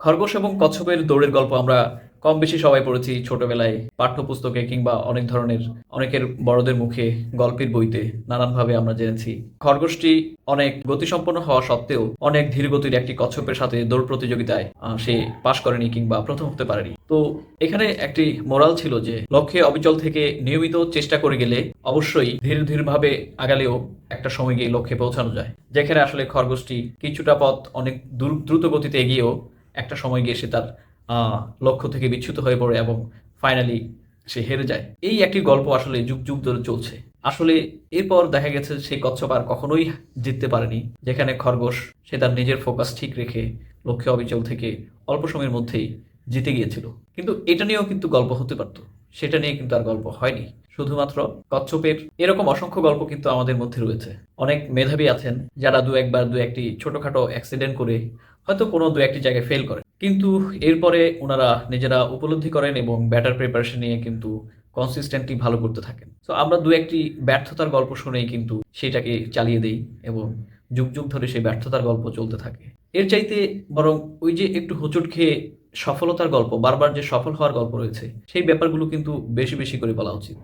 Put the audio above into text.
খরগোশ এবং কচ্ছপের দৌড়ের গল্প আমরা কম বেশি সবাই পড়েছি ছোটবেলায়, পাঠ্যপুস্তকে কিংবা অনেক ধরনের, অনেকের বড়দের মুখে গল্পের বইতে নানানভাবে আমরা জেনেছি। খরগোশটি অনেক গতিসম্পন্ন হওয়া সত্ত্বেও অনেক ধীরগতির একটি কচ্ছপের সাথে দৌড় প্রতিযোগিতায় সে পাশ করেনি কিংবা প্রথম হতে পারেনি। তো এখানে একটি মোরাল ছিল যে, লক্ষ্যে অবিচল থেকে নিয়মিত চেষ্টা করে গেলে অবশ্যই ধীর ধীরভাবে আগালেও একটা সময় গিয়ে লক্ষ্যে পৌঁছানো যায়। যেখানে আসলে খরগোশটি কিছুটা পথ অনেক দ্রু- দ্রুত গতিতে এগিয়েও একটা সময় গিয়ে সে তার লক্ষ্য থেকে বিচ্যুত হয়ে পড়ে এবং ফাইনালি সে হেরে যায়। এই একটি গল্প আসলে যুগ যুগ ধরে চলছে। আসলে এরপর দেখা গেছে সেই কচ্ছপ আর কখনোই জিততে পারেনি, যেখানে খরগোশ সে তার নিজের ফোকাস ঠিক রেখে লক্ষ্যে অবিচল থেকে অল্প সময়ের মধ্যেই জিতে গিয়েছিল। কিন্তু এটা নিয়েও কিন্তু গল্প হতে পারতো। সেটা নিয়ে কিন্তু আর গল্প হয়নি। শুধুমাত্র কচ্ছপের এরকম অসংখ্য গল্প কিন্তু আমাদের মধ্যে রয়েছে। অনেক মেধাবী আছেন যারা দু একবার দু একটি ছোটখাটো অ্যাক্সিডেন্ট করে হয়তো কোনো দু একটি জায়গায় ফেল করে কিন্তু এরপরে ওনারা নিজেরা উপলব্ধি করেন এবং ব্যাটার প্রিপারেশন নিয়ে কিন্তু কনসিস্টেন্টলি ভালো করতে থাকেন। তো আমরা দু একটি ব্যর্থতার গল্প শুনেই কিন্তু সেটাকে চালিয়ে দেই এবং যুগ যুগ ধরে সেই ব্যর্থতার গল্প চলতে থাকে। এর চাইতে বরং ওই যে একটু হোঁচট খেয়ে সফলতার গল্প, বারবার যে সফল হওয়ার গল্প রয়েছে, সেই ব্যাপারগুলো কিন্তু বেশি বেশি করে বলা উচিত।